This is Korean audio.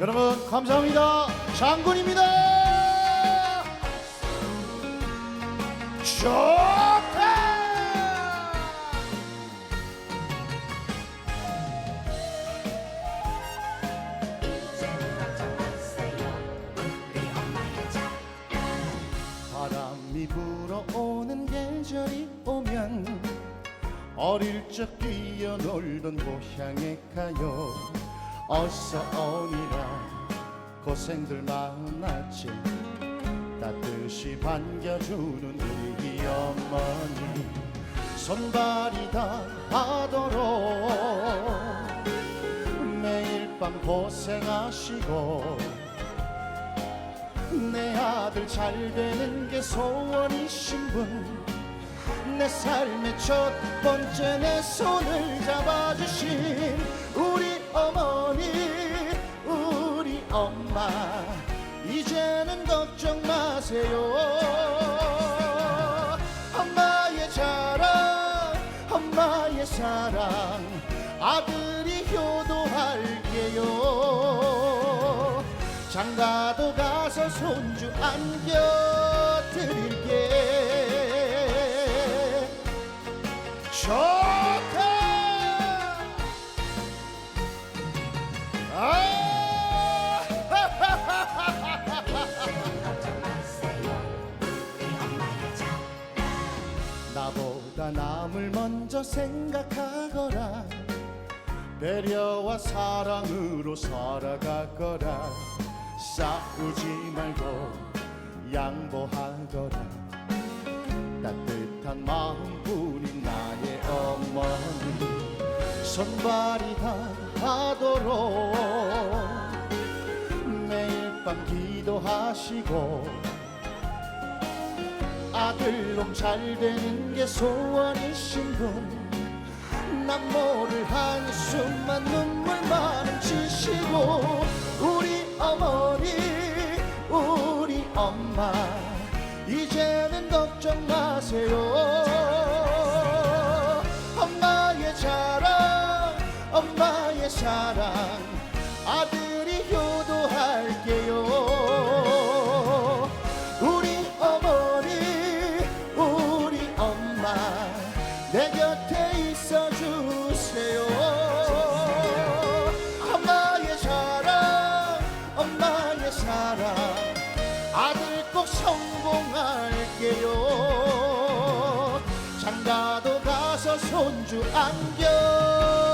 여러분 감사합니다. 장군입니다. 좋다. 바람이 불어오는 계절이 오면 어릴 적 뛰어놀던 고향에 가요 어서 오니라. 고생들 많았지. 따뜻이 반겨주는 우리 어머니. 손발이 다 하도록 매일 밤 고생하시고 내 아들 잘 되는 게 소원이신 분. 내 삶의 첫 번째 내 손을 잡아주신 우리 어머니 우리 엄마 이제는 걱정 마세요. 엄마의 자랑 엄마의 사랑 아들이 효도할게요. 장가도 가서 손주 안겨 나보다 남을 먼저 생각하거라. 배려와 사랑으로 살아가거라. 싸우지 말고 양보하거라. 따뜻한 마음뿐인 나의 어머니 손발이 다 하도록 매일 밤 기도하시고 아들놈 잘 되는 게 소원이신 분. 남 모를 한숨만 눈물만 훔치시고 우리 어머니 우리 엄마 이제는 걱정 마세요. 엄마의 자랑 엄마의 사랑 사랑 아들 꼭 성공할게요. 장가도 가서 손주 안겨